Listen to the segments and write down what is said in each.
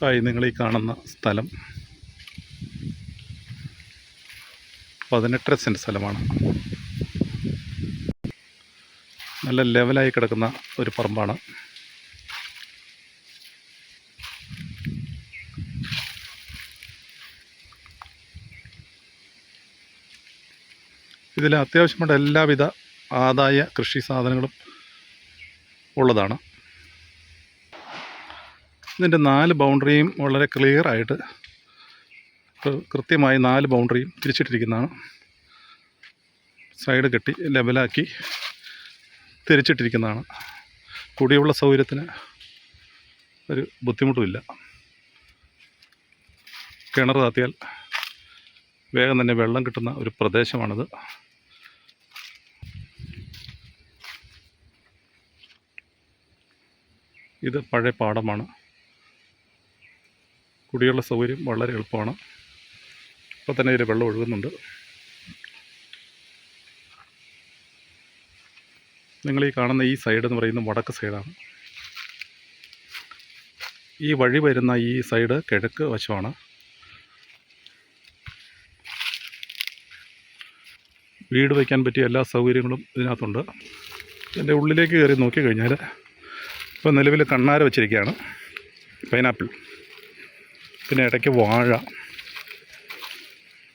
Hi നിങ്ങൾ ഈ കാണുന്ന സ്ഥലം പതിനെട്ടര സെന്റ് സ്ഥലമാണ്. നല്ല ലെവലായി കിടക്കുന്ന ഒരു പറമ്പാണ്. ഇതിൽ അത്യാവശ്യമായിട്ട് എല്ലാവിധ ആദായ കൃഷി സാധനങ്ങളും ഉള്ളതാണ്. ഇതിന്റെ നാല് ബൗണ്ടറിയും വളരെ ക്ലിയർ ആയിട്ട് കൃത്യമായി നാല് ബൗണ്ടറിയും തിരിച്ചിട്ടിരിക്കുന്നതാണ്. സൈഡ് കെട്ടി ലെവലാക്കി തിരിച്ചിട്ടിരിക്കുന്നതാണ്. കുടിയുള്ള സൗകര്യത്തിന് ഒരു ബുദ്ധിമുട്ടുമില്ല. കിണർ താത്തിയാൽ വേഗം തന്നെ വെള്ളം കിട്ടുന്ന ഒരു പ്രദേശമാണിത്. ഇത് പഴയ പാടമാണ്. കുടിയുള്ള സൗകര്യം വളരെ എളുപ്പമാണ്. ഇപ്പോൾ തന്നെ ഇതിൽ വെള്ളം ഒഴുകുന്നുണ്ട്. നിങ്ങൾ ഈ കാണുന്ന ഈ സൈഡ് എന്ന് പറയുന്നത് വടക്ക് സൈഡാണ് ഈ വഴി വരുന്ന ഈ സൈഡ് കിഴക്ക് വശമാണ്. വീട് വയ്ക്കാൻ പറ്റിയ എല്ലാ സൗകര്യങ്ങളും ഇതിനകത്തുണ്ട്. എന്റെ ഉള്ളിലേക്ക് കയറി നോക്കിക്കഴിഞ്ഞാൽ ഇപ്പോൾ നിലവിൽ കണ്ണാര വെച്ചിരിക്കുകയാണ്. പൈനാപ്പിൾ. പിന്നെ ഇടയ്ക്ക് വാഴ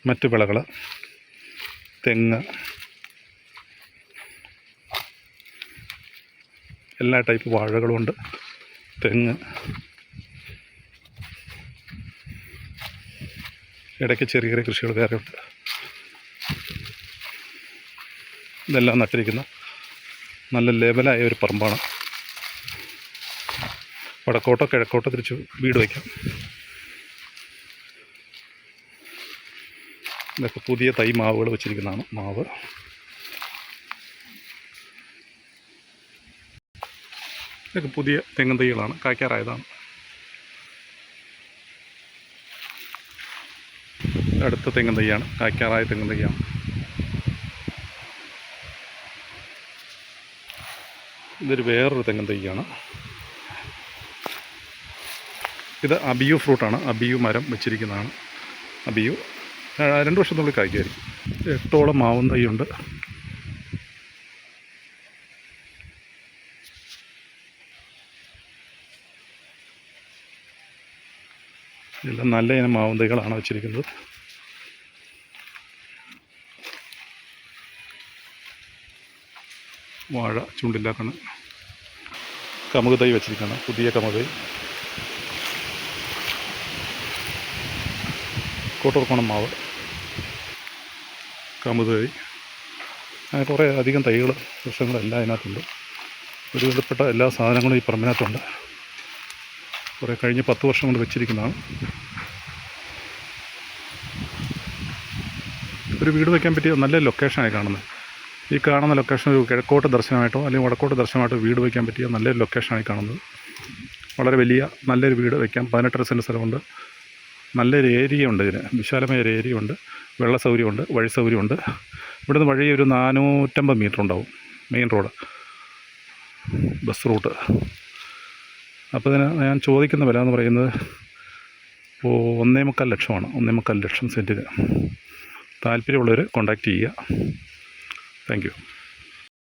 മറ്റു വിളകൾ തെങ്ങ് എല്ലാ ടൈപ്പ് വാഴകളുമുണ്ട് തെങ്ങ് ഇടയ്ക്ക് ചെറിയ ചെറിയ കൃഷികൾ വേറെ ഉണ്ട്. ഇതെല്ലാം നട്ടിരിക്കുന്ന നല്ല ലെവലായ ഒരു പറമ്പാണ്. വടക്കോട്ടോ കിഴക്കോട്ടോ തിരിച്ച് വീട് വയ്ക്കാം. ഇതൊക്കെ പുതിയ തൈ മാവുകൾ വെച്ചിരിക്കുന്നതാണ് മാവ്. ഇതൊക്കെ പുതിയ തെങ്ങും തൈകളാണ് കായ്ക്കാറായതാണ്. അടുത്ത തെങ്ങും തൈയാണ് കായ്ക്കാറായ തെങ്ങും തൈയാണ്. ഇതൊരു വേറൊരു തെങ്ങും തൈയാണ്. ഇത് അബിയു ഫ്രൂട്ടാണ് അബിയു മരം വെച്ചിരിക്കുന്നതാണ്. അബിയു രണ്ട് വർഷത്തിനുള്ളിൽ കായ്ക്കുമായിരിക്കും. എട്ടോളം മാവും തൈയുണ്ട്. ഇതെല്ലാം നല്ല ഇനം മാവും തൈകളാണ് വെച്ചിരിക്കുന്നത്. വാഴ ചൂണ്ടില്ലാക്കണം കമുക് തൈ വെച്ചിരിക്കുകയാണ് പുതിയ കമുക് കോട്ടൂർക്കോണം മാവ്. കമുക് തൈ അങ്ങനെ കുറേ അധികം തൈകൾ വൃക്ഷങ്ങളെല്ലാം അതിനകത്തുണ്ട്. ഒരു വിധപ്പെട്ട എല്ലാ സാധനങ്ങളും ഈ പറമ്പിനകത്തുണ്ട്. കുറേ കഴിഞ്ഞ പത്ത് വർഷം കൊണ്ട് വെച്ചിരിക്കുന്നതാണ്. ഒരു വീട് വയ്ക്കാൻ പറ്റിയ നല്ല ലൊക്കേഷനായി കാണുന്നത്. ഈ കാണുന്ന ലൊക്കേഷൻ ഒരു കിഴക്കോട്ട് ദർശനമായിട്ടോ അല്ലെങ്കിൽ വടക്കോട്ട് ദർശനമായിട്ടോ വീട് വയ്ക്കാൻ പറ്റിയ നല്ലൊരു ലൊക്കേഷനായി കാണുന്നത്. വളരെ വലിയ നല്ലൊരു വീട് വയ്ക്കാം പതിനെട്ടര സെന്റ് സ്ഥലമുണ്ട്. നല്ലൊരു ഏരിയ ഉണ്ട് ഇതിന്. വിശാലമായ ഒരു ഏരിയ ഉണ്ട് വെള്ള സൗകര്യമുണ്ട് വഴി സൗകര്യമുണ്ട്. ഇവിടുന്ന് വഴി ഒരു നാനൂറ്റമ്പത് മീറ്റർ ഉണ്ടാവും മെയിൻ റോഡ് ബസ് റൂട്ട് അപ്പോൾ ഇതിന് ഞാൻ ചോദിക്കുന്ന വില എന്ന് പറയുന്നത് ഇപ്പോൾ ഒന്നേ മുക്കാൽ ലക്ഷമാണ്. ഒന്നേ മുക്കാൽ ലക്ഷം സെന്റിന് താല്പര്യമുള്ളവർ കോൺടാക്റ്റ് ചെയ്യുക. താങ്ക്